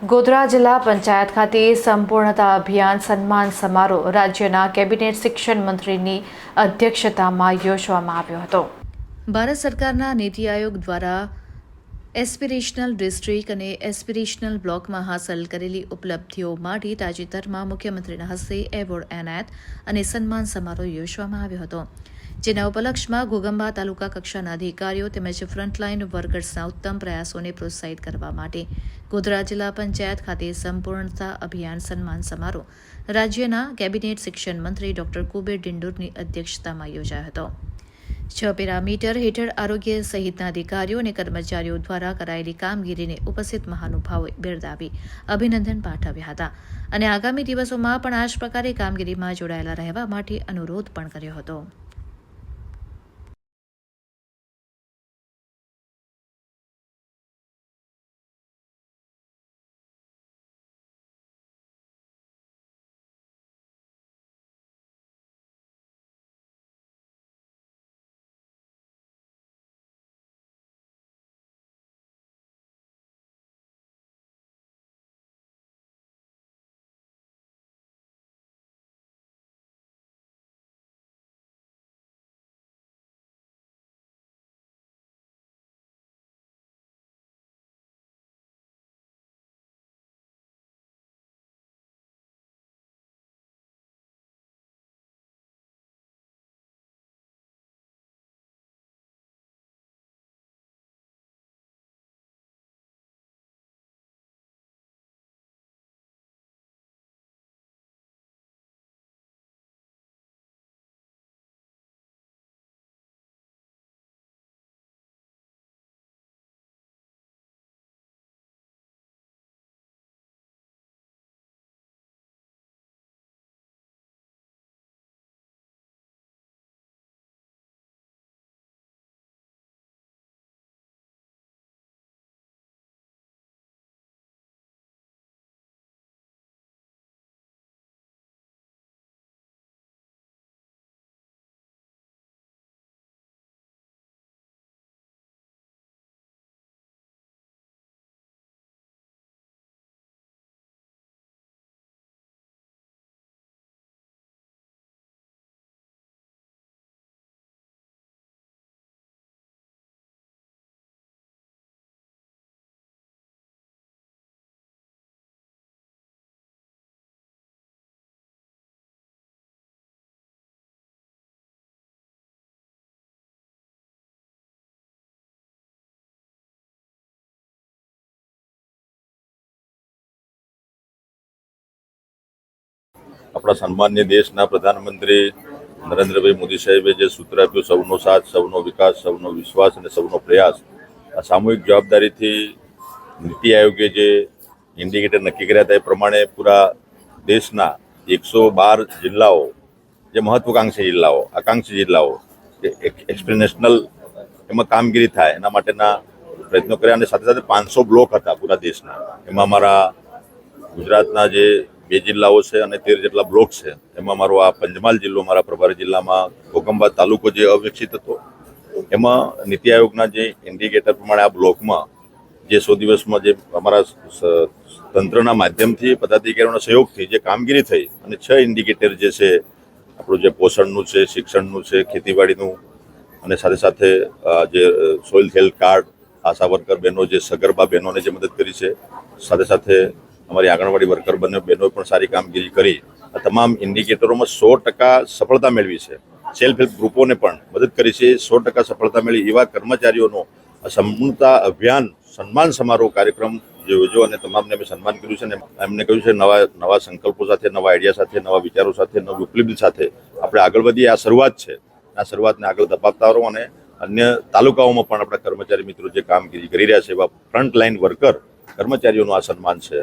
ગોધરા જિલ્લા પંચાયત ખાતે સંપૂર્ણતા અભિયાન સન્માન સમારોહ રાજ્યના કેબિનેટ શિક્ષણ મંત્રીની અધ્યક્ષતામાં યોજવામાં આવ્યો હતો. ભારત સરકારના નીતિ આયોગ દ્વારા એસ્પિરેશનલ ડિસ્ટ્રિક્ટ અને એસ્પિરેશનલ બ્લોકમાં હાંસલ કરેલી ઉપલબ્ધિઓ માટે તાજેતરમાં મુખ્યમંત્રીના હસ્તે એવોર્ડ એનાયત અને સન્માન સમારોહ યોજવામાં આવ્યો હતો. જેના ઉપલક્ષમાં ઘોગંબા તાલુકા કક્ષાના અધિકારીઓ તેમજ ફ્રન્ટલાઇન વર્કર્સના ઉત્તમ પ્રયાસોને પ્રોત્સાહિત કરવા માટે ગોધરા જિલ્લા પંચાયત ખાતે સંપૂર્ણતા અભિયાન સન્માન સમારોહ રાજ્યના કેબિનેટ શિક્ષણ મંત્રી ડોક્ટર કુબેર ડિંડોરની અધ્યક્ષતામાં યોજાયો હતો. છ પેરામીટર હેઠળ આરોગ્ય સહિતના અધિકારીઓ અને કર્મચારીઓ દ્વારા કરાયેલી કામગીરીને ઉપસ્થિત મહાનુભાવોએ બિરદાવી અભિનંદન પાઠવ્યા હતા અને આગામી દિવસોમાં પણ આ જ પ્રકારે કામગીરીમાં જોડાયેલા રહેવા માટે અનુરોધ પણ કર્યો હતો. આપણા સન્માન્ય દેશના પ્રધાનમંત્રી નરેન્દ્રભાઈ મોદી સાહેબે જે સૂત્ર આપ્યું, સૌનો સાથ, સૌનો વિકાસ, સૌનો વિશ્વાસ અને સૌનો પ્રયાસ, આ સામૂહિક જવાબદારીથી નીતિ આયોગે જે ઇન્ડિકેટર નક્કી કર્યા હતા એ પ્રમાણે પૂરા દેશના એકસો બાર જિલ્લાઓ, જે મહત્વકાંક્ષી જિલ્લાઓ, આકાંક્ષી જિલ્લાઓ, જે એક્સપ્લેનેશનલ એમાં કામગીરી થાય એના માટેના પ્રયત્નો કર્યા અને સાથે સાથે પાંચસો બ્લોક હતા પૂરા દેશના. એમાં મારા ગુજરાતના જે બે જિલ્લાઓ છે અને તેર જેટલા બ્લોક છે. એમાં મારો આ પંચમહાલ જિલ્લો, મારા પ્રભારી જિલ્લામાં કોકંબા તાલુકો જે અવિકસિત હતો, એમાં નીતિ આયોગના જે ઇન્ડિકેટર પ્રમાણે આ બ્લોકમાં જે સો દિવસમાં જે અમારા તંત્રના માધ્યમથી પદાધિકારીઓના સહયોગથી જે કામગીરી થઈ અને છ ઇન્ડિકેટર જે છે, આપણું જે પોષણનું છે, શિક્ષણનું છે, ખેતીવાડીનું અને સાથે સાથે જે soil health card Asha worker બહેનો જે સગર્ભા બહેનોને જે મદદ કરી છે, સાથે સાથે અમારી આંગણવાડી વર્કર બંને બહેનોએ પણ સારી કામગીરી કરી. આ તમામ ઇન્ડિકેટરોમાં સો ટકા સફળતા મેળવી છે. સેલ્ફ હેલ્પ ગ્રુપોને પણ મદદ કરી છે. સો ટકા સફળતા મેળવી એવા કર્મચારીઓનો સંપૂર્ણતા અભિયાન, સન્માન સમારોહ કાર્યક્રમ યોજો અને તમામને અમે સન્માન કર્યું છે અને એમને કહ્યું છે નવા નવા સંકલ્પો સાથે, નવા આઈડિયા સાથે, નવા વિચારો સાથે, નવી ઉપલબ્ધિ સાથે આપણે આગળ વધીએ. આ શરૂઆત છે. આ શરૂઆતને આગળ ધપાવતા રહો અને અન્ય તાલુકાઓમાં પણ આપણા કર્મચારી મિત્રો જે કામગીરી કરી રહ્યા છે એવા ફ્રન્ટ લાઇન વર્કર કર્મચારીઓનું આ સન્માન છે.